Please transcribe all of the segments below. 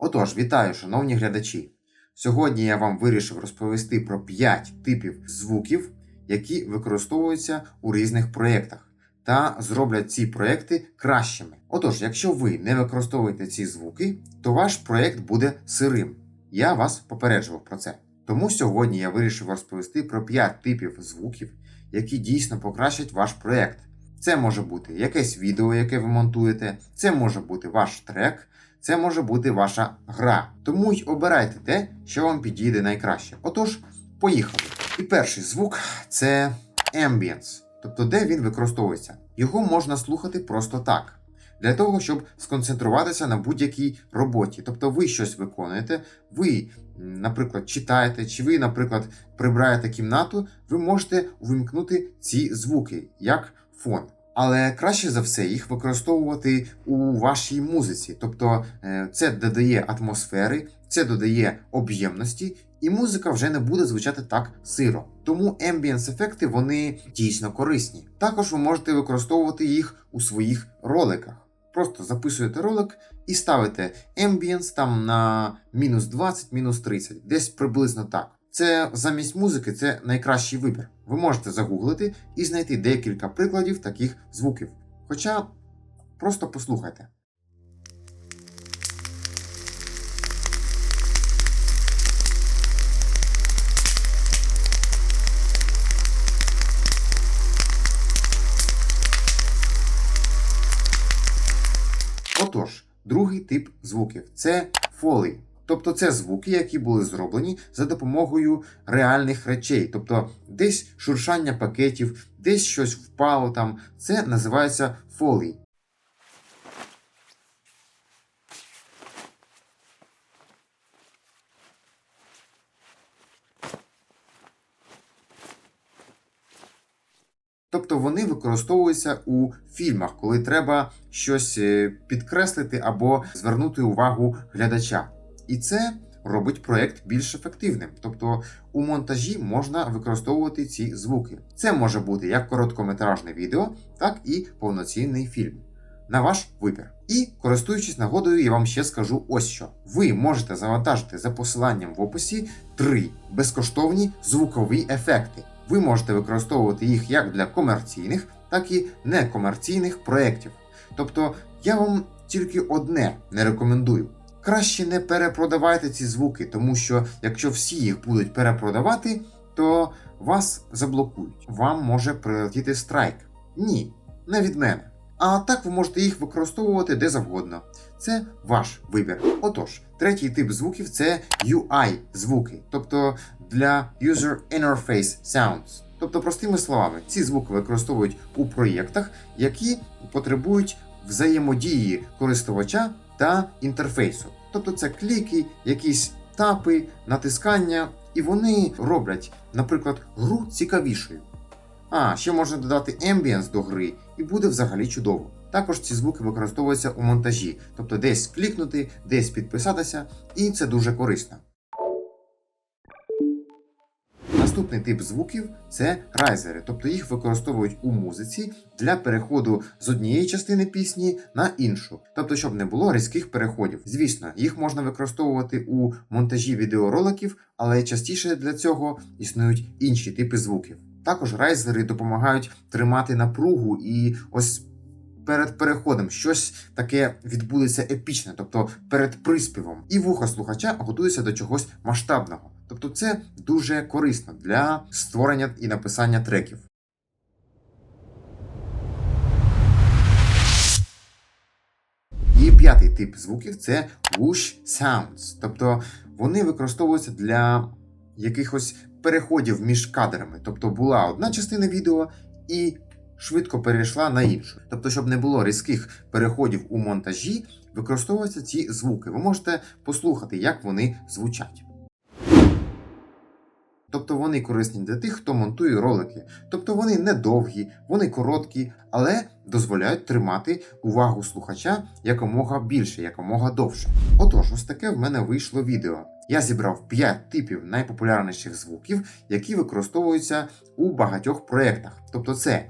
Отож, вітаю, шановні глядачі! Сьогодні я вам вирішив розповісти про 5 типів звуків, які використовуються у різних проєктах, та зроблять ці проєкти кращими. Отож, якщо ви не використовуєте ці звуки, то ваш проєкт буде сирим. Я вас попереджував про це. Тому сьогодні я вирішив розповісти про 5 типів звуків, які дійсно покращать ваш проєкт. Це може бути якесь відео, яке ви монтуєте, це може бути ваш трек, це може бути ваша гра. Тому й обирайте те, що вам підійде найкраще. Отож, поїхали. І перший звук це ambience, тобто де він використовується. Його можна слухати просто так. Для того, щоб сконцентруватися на будь-якій роботі. Тобто ви щось виконуєте, ви, наприклад, читаєте, чи ви, наприклад, прибираєте кімнату, ви можете увімкнути ці звуки як фон. Але краще за все їх використовувати у вашій музиці. Тобто е, це додає атмосфери, це додає об'ємності, і музика вже не буде звучати так сиро. Тому ембієнс ефекти вони дійсно корисні. Також ви можете використовувати їх у своїх роликах. Просто записуєте ролик і ставите ембієнс там на мінус 20, мінус 30, десь приблизно так. Це замість музики це найкращий вибір. Ви можете загуглити і знайти декілька прикладів таких звуків. Хоча просто послухайте. Отож, другий тип звуків це фолі. Тобто це звуки, які були зроблені за допомогою реальних речей. Тобто десь шуршання пакетів, десь щось впало там. Це називається фолі. Тобто вони використовуються у фільмах, коли треба щось е, підкреслити або звернути увагу глядача. І це робить проект більш ефективним. Тобто у монтажі можна використовувати ці звуки. Це може бути як короткометражне відео, так і повноцінний фільм. На ваш вибір. І користуючись нагодою, я вам ще скажу ось що: ви можете завантажити за посиланням в описі три безкоштовні звукові ефекти. Ви можете використовувати їх як для комерційних, так і некомерційних проєктів. Тобто я вам тільки одне не рекомендую. Краще не перепродавайте ці звуки, тому що якщо всі їх будуть перепродавати, то вас заблокують. Вам може прилетіти страйк. Ні, не від мене. А так ви можете їх використовувати де завгодно. Це ваш вибір. Отож, третій тип звуків це UI звуки, тобто для User Interface Sounds. Тобто, простими словами, ці звуки використовують у проєктах, які потребують взаємодії користувача та інтерфейсу. Тобто це кліки, якісь тапи, натискання, і вони роблять, наприклад, гру цікавішою. А, ще можна додати ембієнс до гри, і буде взагалі чудово. Також ці звуки використовуються у монтажі, тобто десь клікнути, десь підписатися, і це дуже корисно. Наступний тип звуків це райзери, тобто їх використовують у музиці для переходу з однієї частини пісні на іншу, тобто, щоб не було різких переходів. Звісно, їх можна використовувати у монтажі відеороликів, але частіше для цього існують інші типи звуків. Також райзери допомагають тримати напругу і ось. Перед переходом щось таке відбудеться епічне, тобто перед приспівом, і вуха слухача готується до чогось масштабного. Тобто це дуже корисно для створення і написання треків. І п'ятий тип звуків це whoosh sounds. Тобто вони використовуються для якихось переходів між кадрами. Тобто була одна частина відео і швидко перейшла на іншу. Тобто, щоб не було різких переходів у монтажі, використовуються ці звуки. Ви можете послухати, як вони звучать. Тобто вони корисні для тих, хто монтує ролики. Тобто вони не довгі, вони короткі, але дозволяють тримати увагу слухача якомога більше, якомога довше. Отож, ось таке в мене вийшло відео. Я зібрав 5 типів найпопулярніших звуків, які використовуються у багатьох проєктах. Тобто це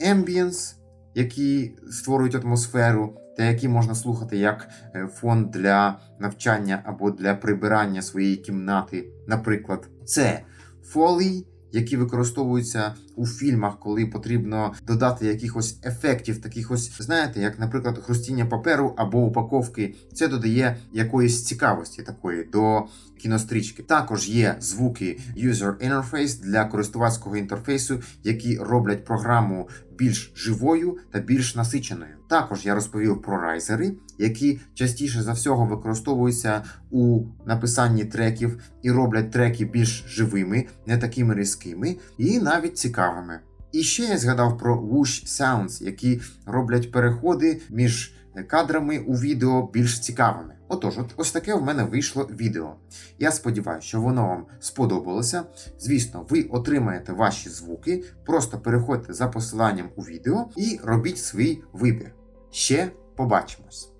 ембієнс, які створюють атмосферу, та які можна слухати як е, фон для навчання або для прибирання своєї кімнати. Наприклад, це фолій, які використовуються у фільмах, коли потрібно додати якихось ефектів, таких ось, знаєте, як, наприклад, хрустіння паперу або упаковки. Це додає якоїсь цікавості такої до кінострічки. Також є звуки User Interface для користувацького інтерфейсу, які роблять програму більш живою та більш насиченою. Також я розповів про райзери, які частіше за всього використовуються у написанні треків і роблять треки більш живими, не такими різкими і навіть цікавими. І ще я згадав про Whoosh Sounds, які роблять переходи між кадрами у відео більш цікавими. Отож, от ось таке в мене вийшло відео. Я сподіваюся, що воно вам сподобалося. Звісно, ви отримаєте ваші звуки, просто переходьте за посиланням у відео і робіть свій вибір. Ще побачимось!